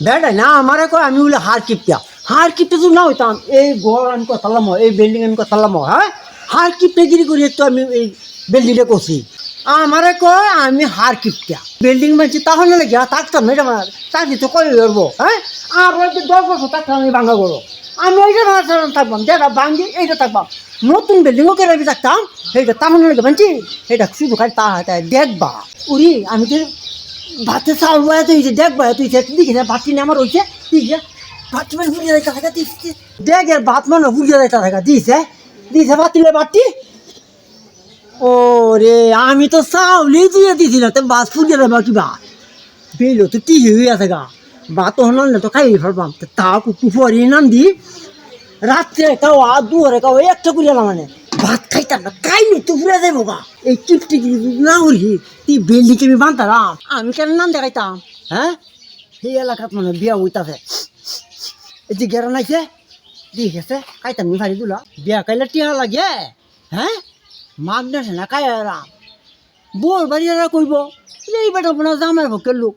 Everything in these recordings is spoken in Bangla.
বেটাই না, আমারে কয়, আমি বলে, হার কিপটা। হার কিপটা যদি না হইতাম এই ঘর আমি কথালাম এই বিল্ডিং আমি কথালাম হ্যাঁ? হার কিপটাগিরি করে তো আমি এই বিল্ডিংটা করছি আমারে কয়, আমি হার কিপটা। বিল্ডিং বানছি তাহলে লাগে থাকতাম এটা আমার চাকরি তো করে ধরবো হ্যাঁ? আর দশ বছর থাকতাম আমি বাঙ্গা করো আমি এইটা ভাড়া থাকবাম যেটা ভাঙ্গি এইটা থাকবাম নতুন বিল্ডিংও করে আমি থাকতাম সেইটা তাহলে লাগে বানছি এটা শুধু খালি তা দেখবা। উরি, আমি তো ভাতে চাউল বয়া তুই দেখবা তুই দিকে ভাতটি আমার হয়েছে দিকে ভাতটি মানে ফুরিয়ে যাইতে থাকা দিচ্ছে দেখ এর ভাত মানে ফুরিয়ে যাইতে থাকা দিছে দিছে ভাতিলে ভাতটি? ও রে আমি তো চাউলই দিয়ে দিছিলাম তো ভাত ফুরিয়ে যাবা কি ভাত? বেলো তো কি হয়ে আছে গা? ভাত তো হনাল তো খাই ফেলবাম তো তা কুকু ফুয়ারি নাম দি। রাত্রে খাওয়া দুয়ারে খাওয়া একটা করে মানে। ভাত খাইতাম না খাইনি তো ফুরে যাব গা। এই কিপটি না উড়ি তুই বেলিকে আমি বান্তারাম আমি কেন নাম দেখাইতাম? হ্যাঁ? সেই এলাকাত মানে বিয়া হইতাছে। এই যে গেরা নাইছে ঠিক আছে খাইতাম নি ভারি দুলা। বিয়া খাইলে টিয়া লাগে। হ্যাঁ? মাগ নেছে না খাই আরাম বোর বাড়িরা কইব। এই বেটা মনে জামাই ভোকের লোক।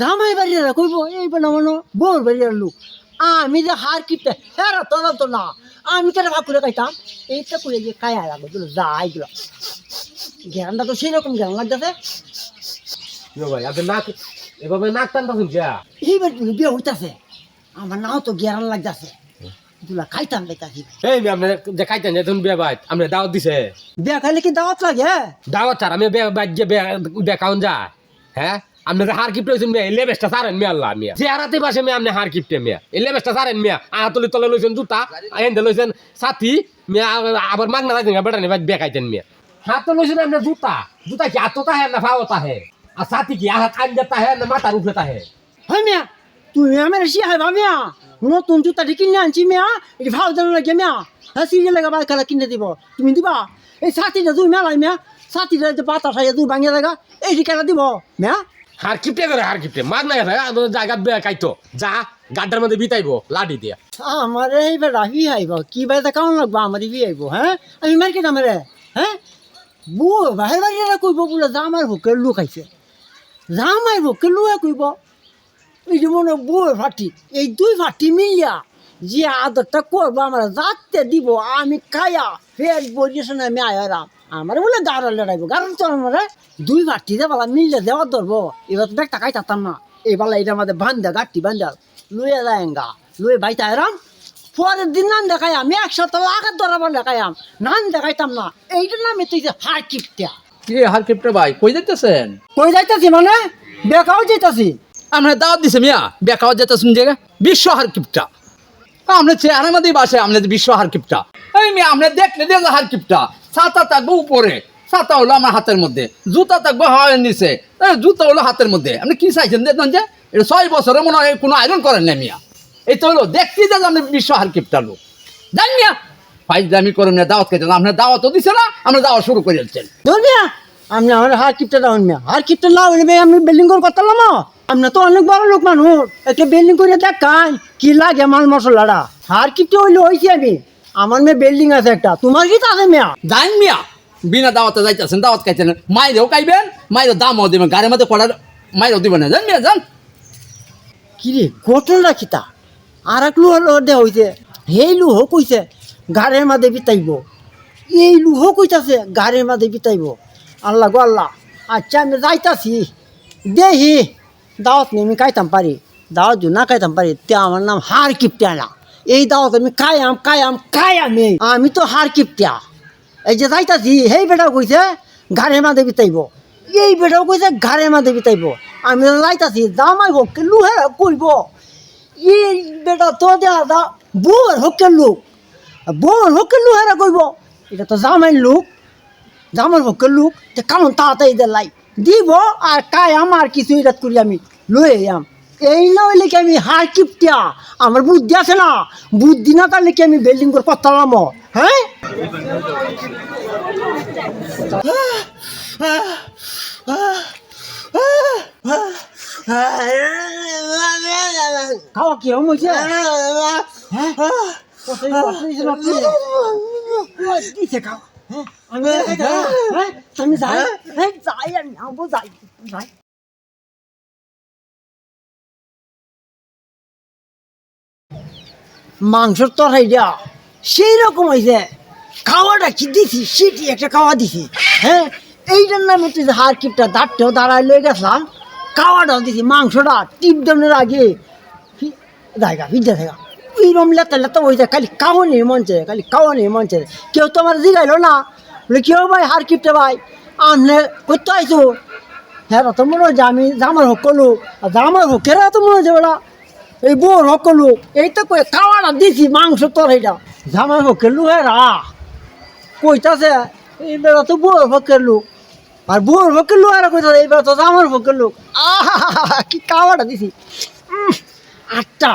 জামাই বাড়িরা কইব। এই বেটা মনে হয় বোর বাড়ির লোক। আমি যে হার কিপতে হেরা তোরা তো না। আমি কেন ভাগ করে খাইতাম এইটা করে যে খায়া লাগবে দিল যা এইগুলো জ্ঞানটা তো সেই রকম লাগতেছে। ভাই আপনি নাক এভাবে নাক টানতেছেন যা। এইবার তুমি বিয়ে হইতাছে। আমার নাও তো জ্ঞান লাগতেছে। দুলা খাইতাম বেতাছি এই আপনি যে খাইতেন যে বিয়ে বাইত আপনি দাওয়াত দিছে। বিয়া খাইলে কি দাওয়াত লাগে দাওয়াত ছাড় আমি বিয়ে বাইত যে বিয়ে হ্যাঁ আপনি যে হার কিপটে হয়েছেন মেয়ে এলে বেশটা সারেন মেয়ে আল্লাহ মিয়া। যে হারাতে পাশে মেয়ে আপনি হার কিপটে মেয়ে। এলে বেশটা সারেন মেয়া। আহাতলি তলে লইছেন জুতা এনতে লইছেন সাথী মেয়া আবার মাগনা যাইতেন বেটা নেই বিয়ে খাইতেন মেয়ে হাত তো লইছেন আপনি জুতা জুতা কি হাতটা হে না ফাওতা হে আর সাথী কি হাত কান যেতা হে না মাথার উপরে তা হে হ্যাঁ মিয়া তুমি আমার সি হাইবা মিয়া নতুন জুতা ঠিক কিনে আনছি মিয়া এটি ভাও জানা লাগে মিয়া হ্যাঁ সিরিয়াল লাগা বাদ খেলা কিনে দিব তুমি দিবা এই সাথীটা দুই মেলাই মিয়া সাথীটা যে পাতা খাইয়া দুই ভাঙিয়া লাগা এই খেলা দিব মিয়া হার কিপটে করে হার কিপটে। মাগ না জায়গা বিয়ে খাইতো যা, গাড্ডার মধ্যে বিতাইবো, লাঠি দিয়া। আমার এইবার রাহি আইব। কি বাইতে কেমন লাগবো, আমার বি আইব হ্যাঁ? আমি মার্কেট আমার হ্যাঁ? বউ, বাহির বাড়িরা কইব, বলে জামাই ভোকের লুক আইছে। জামাই ভোকের লুয়ে কইব। এই যে মনে হয় বউয়ের ফাটি, এই দুই ফাটি মিলিয়া যে আদরটা করব, আমার যাতে দিব, আমি খাইয়া ফের বলিয়েছে না আমি আয়ারাম আমার বলে গাড়া লড়াইবো। গাড়া তো আমার দুই ফাটি দেওয়া মিললে দেওয়া ধরবো এবার তো একটা খাই থাকতাম না। এবার এটা আমাদের বান্ধা গাঠি বান্ধা। লুয়ে যায় গা লুয়ে বাইতে আয়ারাম পরের দিন নান দেখাই আমি একসাথে লাগার ধরাবার দেখাইয়াম। নান দেখাইতাম না। এইটার নামে তুই যে হার কিপটা। কি হার কিপটা ভাই? কই যাইতেছেন? কই যাইতাছি মানে? বেকাও যাইতাছি। আমরা দাওয়াত দিছে মিয়া। বেকাও যেতেছেন জায়গা বিশ্ব হার কিপটা। আমরা চেহারা মধ্যেই বাসে আমরা বিশ্ব হার কিপটা। এই মিয়া আমরা দেখলে দেখলে হার কিপটা। ছাতা থাকব উপরে, ছাতা হলো আমার হাতের মধ্যে, জুতা থাকব হাওয়ার নিচে। জুতা হলো হাতের মধ্যে। আপনি কি চাইছেন দেখুন যে, এটা ছয় বছরে মনে হয় কোনো আয়রন করেন না মিয়া। এই তো হলো দেখছি যে আপনি বিশ্ব হার কিপটা লোক। জান মিয়া? ফাইজলামি করেন না দাওয়াত খেয়েছেন আপনার দাওয়াতও দিছে না, আমরা দাওয়া শুরু করে দিচ্ছেন। ধরবিয়া আমি আমার হার কিপটা ডাউন মিয়া। হার কিপটা না হইলে আমি বিল্ডিং করে করতাম আমরা তো অনেক বড় লোক মানুষ। একটা বিল্ডিং করে দেখান, কি লাগে মাল মশলাটা। হার কিপটা হইলে হয়েছি আমি। আমার মেয়ে বিল্ডিং আছে একটা। তোমার কি আছে মিয়া? জান মিয়া বিনা দাওয়াতে যাইতেছেন দাওয়াত খাইছেন মাইরেও খাইবেন মাইরেও দামও দিবেন গাড়ির মধ্যে করার মাইরেও দিবেন না। জান মিয়া জান। কি রে ঘটনা খিতা আর এক লুহ দেওয়া হইছে। সেই লুহ কইছে গাড়ির মাঝে বিতাইব। এই লুহ কইতাছে গাড়ির মাঝে বিতাইব। আল্লাহ গো আল্লাহ। আচ্ছা আমি যাইতাছি। দেহি দাওয়াত নিয়ে আমি খাইতাম পারি। দাওয়াত না খাইতাম পারি তে আমার নাম হার কিপটিয়া না এই দাওয়াত আমি কায়াম কায়াম কায়াম এই আমি তো হার কিপটিয়া। এই যে যাইতাছি, সেই বেটাও কইছে গাড়ির মাঝে বিতাইব এই বেটাও কইছে গাড়ির মাঝে বিতাইব আমি যাইতাছি, জামাই হোক লুহে কইব। এই বেটা তো দেয়া দা বউর হকের লোক বউর হকের লুহেরা কইব। এটা তো জামাই লোক। জামাই হকের লোক, তে কেমন তাড়াতাড়ি দেলাই। দিব আর কাই আমার কিছু এটা করি আমি লয়ে আম। এই নইলে কি আমি হার কিপটিয়া? আমার বুদ্ধি আছে না? বুদ্ধি না তাহলে কি আমি বিল্ডিং করে করতাম হ্যাঁ? খাওয়া কি হম হয়েছে হ্যাঁ? দিছে খাওয়া? হ্যাঁ? আমি হ্যাঁ? যাই। যাই আমি যাই। যাই। মাংসর তরকারিটা সেই রকম হয়েছে। খাওয়াটা কি দিছি? সেটি একটা খাওয়া দিছি। হ্যাঁ? এইটার নামে তুই হার কিপটা দাঁতটাও দাঁড়ায় লয়ে গেছিলাম, খাওয়াটাও দিছি। মাংসটা টিপ ডাউনের আগে জায়গা ফিরতে থাকা এইরকম লেতা লেতা হয়েছে, খালি খাওয়া নেই মঞ্চে খালি খাওয়া নেই মঞ্চে কেউ তো আমার জিগাইলো না। বলে কেউ ভাই হার কিপটা ভাই? আমনে করতে আইছো? হ্যাঁ তো মনে হয় যে আমি জামার হোক করলু আর জামার হোক কেরা তো মনে হচ্ছে বেড়া এই বোর হোক এইটা কই খাওয়াটা দিছি, মাংস তোর এইটা হোক কেলু হ্যাঁ রা? কইতাছে, এই বেলা তো বোর হোক কেলু। আর বোর হোক কেলু আর কইতাছে, এই বেলা তো জামার হোক কেলু। আহা কি খাওয়াটা দিছি? আটটা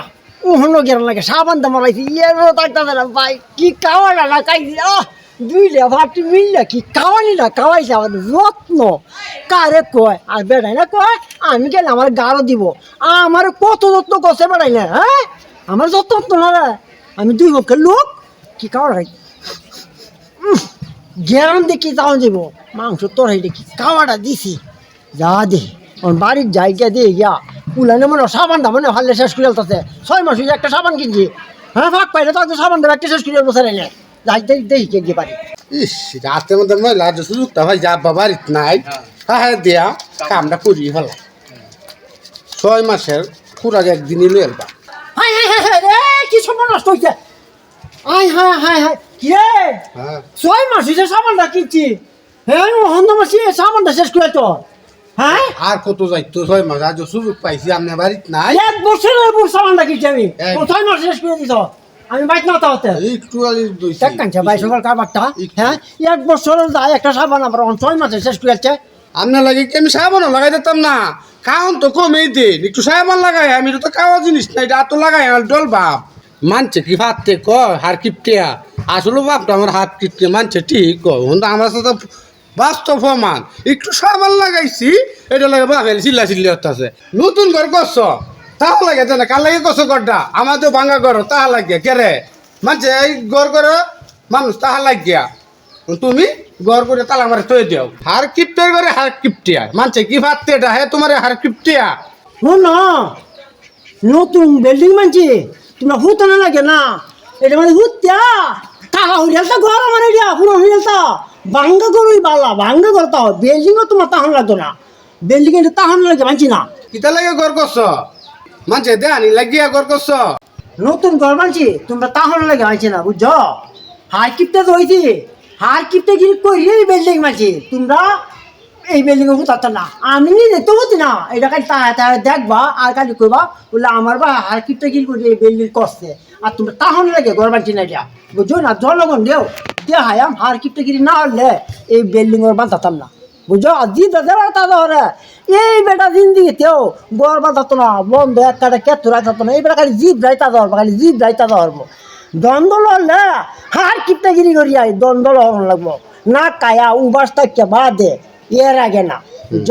ওহনো গের লাগে, সাবান লাইছি ইয়ের থাকতাছে না ভাই, কি খাওয়াটা খাইছি, আহ! দুইলে ভাবটি মিললে কি? খাওয়ানি না খাওয়াইছে আমাদের যত্ন। কারে কয়? আর বেড়াই না কয়? আমি গেলে আমার গারো দিব। আমার কত যত্ন করছে বেড়াই না হ্যাঁ? আমার যত্ন না আমি দুই পক্ষের লোক, কি খাই জ্ঞান দেখি যাও যাব মাংস তরহাই দেখি, খাওয়াটা দিছি। যা দে আমার বাড়ির জায়গা দিয়ে গিয়া, উলানে মনে হয় সাবানটা মনে হারলে শেষ করে ফেলতেছে। ছয় মাস একটা সাবান কিনছি। হ্যাঁ ফাঁক পাইলে তো সাবান দেবে, একটা শেষ করে বসে কে ইস রাতের মধ্যে মহিলা যে সুযোগটা ভাই যা বাবারিত নাই। হ্যাঁ। দিয়া কামটা করি হল ছয় মাসের পুরাগে একদিনই লই এলবা। হাই হাই হাই হাই রে কি সময় নষ্ট হয়েছে হাই হাই হাই হাই কি রে? হ্যাঁ। ছয় মাস হয়েছে সাবানটা কিনছি হ্যাঁ হন্দ মাসি সাবানটা শেষ করে তো। হ্যাঁ? আর কত যাইতো ছয় মাস আজ সুযোগ পাইছি আপনি বাড়িত নাই। এক বছরের উপর সাবানটা কিনছি আমি। এক- ছয় মাস শেষ করে দিত আমি বাইক না তাহতে একটু আগে দইছি। এক কাঞ্চা ভাই সকাল কারবারটা হ্যাঁ? এক বছরের যায় একটা সাবান আমার এখন ছয় মাসে শেষ করে আপনার লাগে কি আমি সাবান লাগাই দিতাম না? খাওন তো কমেই দিন। একটু সাবান লাগাই আমি তো খাওয়া জিনিস না এটা তো লাগাই আমার ডল বাপ। মানছে কি ভাবতে কয় হার কিপটিয়া। আসলে বাপটা আমার হাত কিপটে মানছে ঠিক কিন্তু আমার সাথে বাস্তব প্রমাণ একটু সাবান লাগাইছি এটা লাগে বাপ চিল্লা চিল্লি হচ্ছে নতুন ঘর করছ? তাহা লাগে জানে কার লাগে করছ ঘরটা আমার তো ভাঙা ঘর তাহা লাগিয়া কে রে? মানছে এই ঘর করে মানুষ তাহা লাগিয়া। তুমি গড় করে তালা মারে তৈ দিও। হার কিপ্টের করে হার কিপটিয়া। মানছে কি ভাবতে এটা? হে তোমার হার কিপটিয়া। না নতুন বিল্ডিং মানছি তোমরা হুতো না লাগে না? এটা মানে হুত্যা? টাকা হইয়ালতা ঘর আমার এটা পুরো হইয়ালতা ভাঙ্গা করুই বালা ভাঙ্গা করতে হয় বিল্ডিংও তোমার তাহান লাগতো না। বিল্ডিং এটা তাহান লাগে মানছি না। কিতা লাগে গড় করছ মানছে দেহানি লাগিয়া গড় করছ নতুন ঘর মানছি তোমরা তাহান লাগে মানছি না, বুঝছ? হার কিপটা তো হয়েছি হার কিপটা গিরি করি এই বিল্ডিং মানছি তোমরা এই বিল্ডিং এ হুতাত না। আমি নিজে তো হতি না, এটা খালি তা তা দেখবা আর খালি কইবা, বলে আমার বা হার কিপটা গিরি করি এই বিল্ডিং করছে আর তোমরা তাহান লাগে ঘর মানছি না এটা, বুঝছ? না জনগণ দেও দে হায়াম হার কিপটা গিরি না হলে এই বিল্ডিং ওর বাঁধাতাম না। বুঝছ আজি দাদা তা ধরে এই বেটা জিন্দিগি তেও গরবা বাঁধাতো না, বন্ধ, এক কাটা কেতু রাখতো না। এই বেটা খালি জিপ রাইতা ধরবো খালি জিপ রাইতা ধরবো দ্বন্দ্ব লড়লে হার কিপটাগিরি করি আই দ্বন্দ্ব লড়ন লাগবো। না কায়া, উবাস কেবা বাদে, এর আগে না। বুঝছ